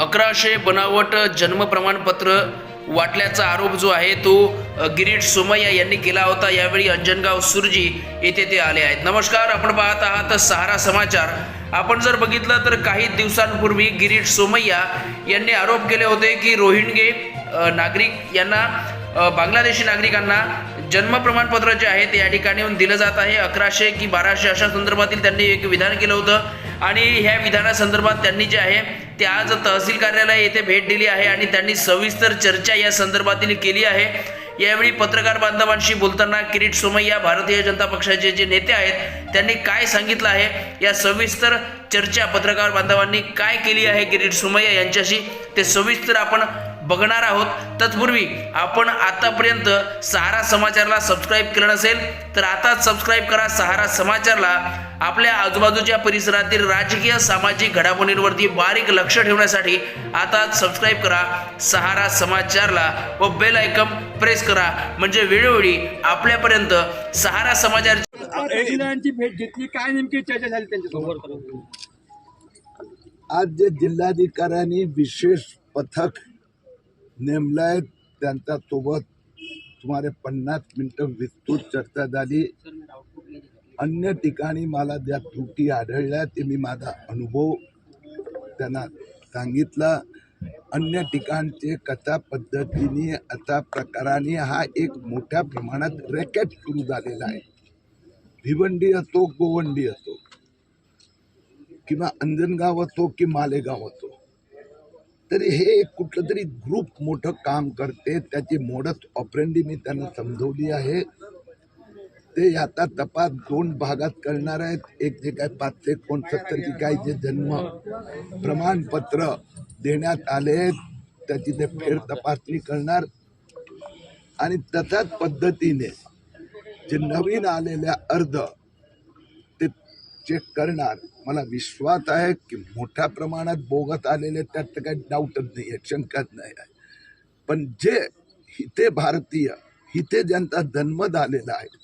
अकराशे बनावट जन्म प्रमाणपत्र वाटल्याचा आरोप जो आहे तो गिरीट सोमय्या यांनी केला होता. यावेळी अंजनगाव सुरजी येथे ते आले आहेत. नमस्कार आपण पाहत आहात सहारा समाचार. आपण जर बघितलं तर काही दिवसांपूर्वी गिरीट सोमय्या यांनी आरोप केले होते की रोहिंगे नागरिक यांना बांगलादेशी नागरिकांना जन्म प्रमाणपत्र जे आहे ते या ठिकाणी दिलं जात आहे. अकराशे की बाराशे अशा संदर्भातील त्यांनी एक विधान केलं होतं. आणि ह्या विधानासंदर्भात त्यांनी जे आहे ते आज तहसील कार्यालय येथे भेट दिली आहे आणि त्यांनी सविस्तर चर्चा या संदर्भातील केली आहे यावेळी पत्रकार बांधवांशी बोलताना किरीट सोमय्या भारतीय जनता पक्षाचे जे नेते आहेत त्यांनी काय सांगितलं आहे या सविस्तर चर्चा पत्रकार बांधवांनी काय केली आहे किरीट सोमय्या यांच्याशी ते सविस्तर आपण बघणार आहोत. तत्पूर्वी आपण आतापर्यंत सहारा समाचारला सबस्क्राईब केलं नसेल तर आताच सबस्क्राईब करा सहारा समाचारला. आपल्या आजूबाजूच्या परिसरातील राजकीय सामाजिक घडामोडींवरती बारीक लक्ष ठेवण्यासाठी आताच सबस्क्राईब करा सहारा समाचारला व बेल आयकम प्रेस करा. म्हणजे वेळोवेळी आपल्यापर्यंत सहारा समाचार भेट घेतली. काय नेमकी चर्चा झाली त्यांच्यासोबत? आज जे जिल्हाधिकाऱ्यांनी विशेष पथक नेमलाय त्यांच्यासोबत सुमारे पन्नास मिनटं विस्तृत चर्चा झाली. अन्य ठिकाणी मला ज्या त्रुटी आढळल्या ते मी माझा अनुभव त्यांना सांगितला. अन्य ठिकाणचे कथा पद्धतीने अशा प्रकाराने हा एक मोठ्या प्रमाणात रॅकेट सुरू झालेला आहे. भिवंडी असो गोवंडी असो किंवा अंजनगाव असो की मालेगाव असो. तरी हे एक कुठलं तरी ग्रुप मोठं काम करते. त्याची मोडत ऑपरेंडी मी त्यांना समजवली आहे. ते आता तपास दोन भागात करणार आहेत. एक जे काय पाचशे एकोणसत्तर की काय जे जन्म प्रमाणपत्र देण्यात आले त्याची ते फेर तपासणी करणार. आणि तशाच पद्धतीने जे नवीन आलेल्या अर्ज चेक करणार मला विश्वास आहे की मोठ्या प्रमाणात बोगत आलेले त्यात तर काही डाऊटच नाही आहे शंकाच नाही आहे. पण जे हिते भारतीय हिते ज्यांचा जन्म झालेला आहे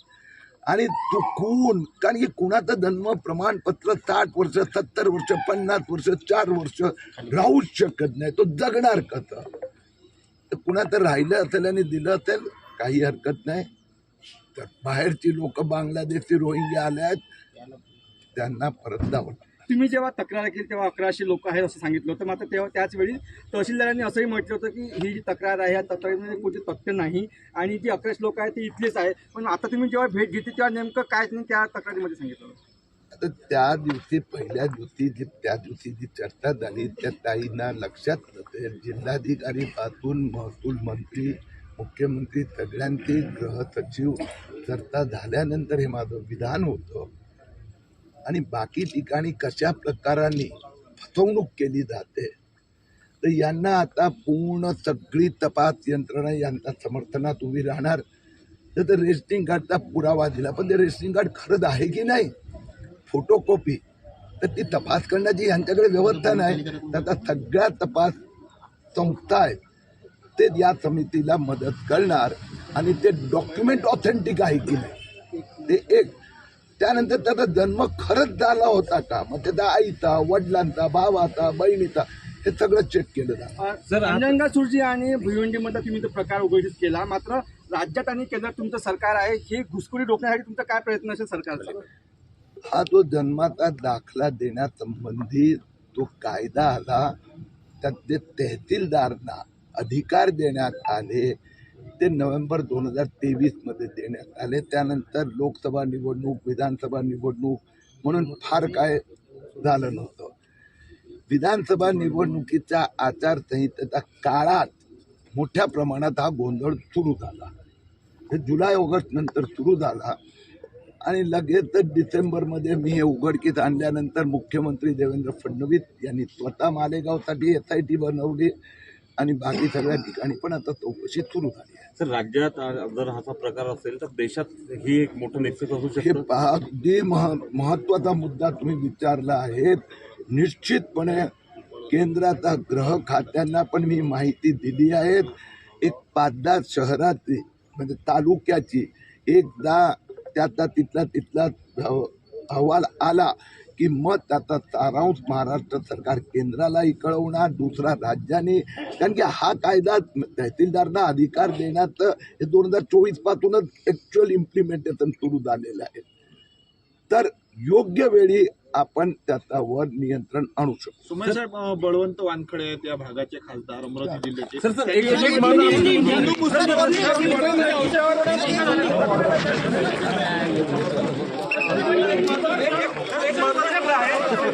आणि चुकून कारण की कुणाचं जन्म प्रमाणपत्र साठ वर्ष सत्तर वर्ष पन्नास वर्ष चार वर्ष राहूच शकत नाही तो जगणार कसं? तर कुणाचं राहिलं असेल आणि दिलं असेल काही हरकत नाही. तर बाहेरची लोक बांगलादेशी रोहिंग्या आल्या आहेत त्यांना परत लागतं. तुम्ही जेव्हा तक्रार केली तेव्हा अकराशे लोक आहेत असं सांगितलं होतं. मात्र तेव्हा त्याच वेळी तहसीलदारांनी असंही म्हटलं होतं की ही जी तक्रार आहे या तक्रारीमध्ये कोणते तथ्य नाही आणि जी अकराशे लोक आहेत ते इथलेच आहे. पण आता तुम्ही जेव्हा भेट घेतली तेव्हा नेमकं काय त्यांनी त्या तक्रारीमध्ये सांगितलं आता त्या दिवशी पहिल्या दिवशी जी त्या दिवशी जी चर्चा झाली त्या ताईंना लक्षात नसेल जिल्हाधिकारी पासून महसूल मंत्री मुख्यमंत्री सगळ्यांची गृह सचिव चर्चा झाल्यानंतर हे माझं विधान होतं. आणि बाकी ठिकाणी कशा प्रकाराने फसवणूक केली जाते तर यांना आता पूर्ण सगळी तपास यंत्रणा यांच्या समर्थनात उभी राहणार. तर ते रेशनिंग कार्डचा पुरावा दिला पण ते रेशनिंग कार्ड खरंच आहे की नाही? फोटोकॉपी. तर ती तपास करण्याची यांच्याकडे व्यवस्था नाही. त्याचा सगळ्या तपास संस्था आहेत ते या समितीला मदत करणार आणि ते डॉक्युमेंट ऑथेंटिक आहे की नाही? ते एक त्यानंतर त्याचा जन्म खरंच झाला होता का? मग त्याचा आईचा वडिलांचा भावाचा बहिणीचा हे सगळं चेक केलं सर अंजनगा सुरजी आणि भिवंडीमध्ये तुम्ही तो प्रकार उघडीस केला. मात्र राज्यात आणि केंद्रात तुमचं सरकार आहे हे घुसखोरी रोखण्यासाठी तुमचा काय प्रयत्न असेल सरकारचा? हा जो जन्माचा दाखला देण्यासंबंधी तो कायदा आला. त्यात ते तहसीलदारांना अधिकार देण्यात आले. ते नोव्हेंबर दोन हजार तेवीसमध्ये देण्यात आले. त्यानंतर लोकसभा निवडणूक विधानसभा निवडणूक म्हणून फार काय झालं नव्हतं. विधानसभा निवडणुकीच्या आचारसंहितेच्या काळात मोठ्या प्रमाणात हा गोंधळ सुरू झाला. जुलै ऑगस्ट नंतर सुरू झाला. आणि लगेचच डिसेंबरमध्ये मी हे उघडकीस आणल्यानंतर मुख्यमंत्री देवेंद्र फडणवीस यांनी स्वतः मालेगावसाठी एस आय टी बनवली. आणि बाकी सगळ्या ठिकाणी. पण आता चौकशी सुरू झाली आहे. सर राज्यात जर असा प्रकार असेल तर देशात ही एक मोठं निश्चित असू हे शकतं? पहा अगदी मह महत्त्वाचा मुद्दा तुम्ही विचारला आहे. निश्चितपणे केंद्राचा गृह खात्यांना पण मी माहिती दिली आहे. एक पाच दहा शहराची म्हणजे तालुक्याची एकदा त्याचा तिथला तिथला अह- अहवाल आला की मग त्याचा सारांश महाराष्ट्र सरकार केंद्रालाही कळवणार दुसरा राज्याने. कारण की हा कायदा तहसीलदारांना अधिकार देण्यात हे दोन हजार चोवीस पासूनच ऍक्च्युअल इम्प्लिमेंटेशन सुरू झालेलं आहे. तर योग्य वेळी आपण त्याच्यावर नियंत्रण आणू शकतो. बळवंत वानखडे आहेत या भागाचे खासदार अमरावती जिल्ह्याचे.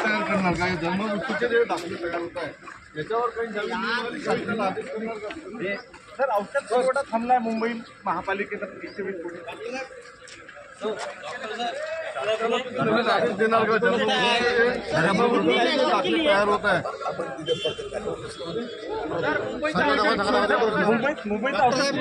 तयार करणार काय जे दाखले तयार होत आहे याच्यावर काही जन्मनियमावली आदेश करणार का? सर औषध पुरवठा थांबलाय मुंबई महापालिकेचा तीनशे वीस कोटी तुम्ही आदेश देणार का जन्ममृत्यूचे जन्ममृत्यूचे जे दाखले तयार होत आहे मुंबईत मुंबईचा औषध